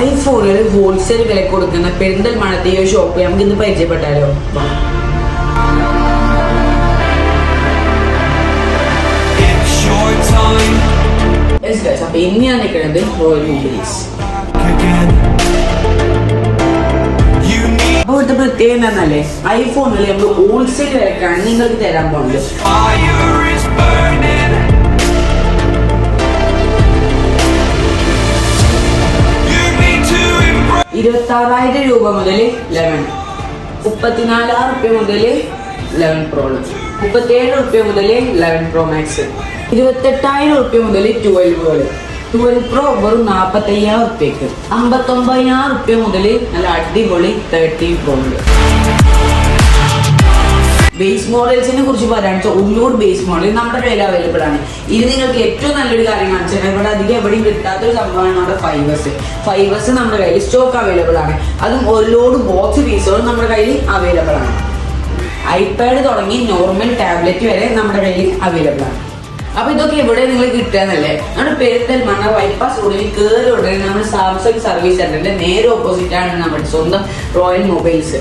ഐഫോണിൽ wholesale വില കൊടുക്കുന്ന പെരിന്തൽമണത്തെ ഈ ഷോപ്പ് നമുക്ക് ഇന്ന് പരിചയപ്പെട്ടാലോ. അപ്പൊ ഇന്ന് ഞാൻ നിൽക്കുന്നത് റോയൽ മൊബൈൽസ്. അപ്പൊ ഇവിടുത്തെ പ്രത്യേകത എന്താണല്ലേ ഐഫോണിൽ നമ്മൾ ഹോൾസെയിൽ വിലക്കാണ് നിങ്ങൾക്ക് തരാൻ പോകുന്നത് ഇരുപത്തി ആറായിരം രൂപ മുതൽ ലെവൻ മുപ്പത്തിനാലായിരം റുപ്യ മുതൽ ലെവൻ പ്രോ മുപ്പത്തിയേഴ് റുപ്യ മുതൽ ലെവൻ പ്രോ മാക്സ്. ഇരുപത്തെട്ടായിരം റുപ്യ മുതൽ ട്വൽവുകൾ ട്വൽവ് പ്രോ വെറും നാൽപ്പത്തയ്യായിരം റുപ്യക്ക്. അമ്പത്തൊമ്പതിനായിരം റുപ്യ മുതൽ നല്ല അടിപൊളി തേർട്ടീൻ പ്രോ ഉണ്ട് ബേസ് മോഡൽസിനെ കുറിച്ച് പറയുകയാണെന്ന് വെച്ചാൽ ഉള്ളൂർ ബേസ് മോഡൽ നമ്മുടെ കയ്യിൽ അവൈലബിൾ ആണ്. ഇത് നിങ്ങൾക്ക് ഏറ്റവും നല്ലൊരു കാര്യം കാണിച്ചാൽ ഇവിടെ അധികം എവിടെയും കിട്ടാത്തൊരു സംഭവമാണ് നമ്മുടെ ഫൈവേഴ്സ് ഫൈവേഴ്സ് നമ്മുടെ കയ്യിൽ സ്റ്റോക്ക് അവൈലബിൾ ആണ്. അതും ഒരു ലോഡ് ബോക്സ് പീസുകളും നമ്മുടെ കയ്യിൽ അവൈലബിൾ ആണ്. ഐപാഡ് തുടങ്ങി നോർമൽ ടാബ്ലറ്റ് വരെ നമ്മുടെ കയ്യിൽ അവൈലബിൾ ആണ്. അപ്പൊ ഇതൊക്കെ ഇവിടെ നിങ്ങൾ കിട്ടുകയെന്നല്ലേ? നമ്മുടെ പെരിന്തൽമണ്ണ ബൈപ്പാസ് റോഡിൽ കയറി ഉടനെ നമ്മുടെ സാംസങ് സർവീസ് സെന്ററിന്റെ നേരെ ഓപ്പോസിറ്റ് ആണ് നമ്മുടെ സ്വന്തം റോയൽ മൊബൈൽസ്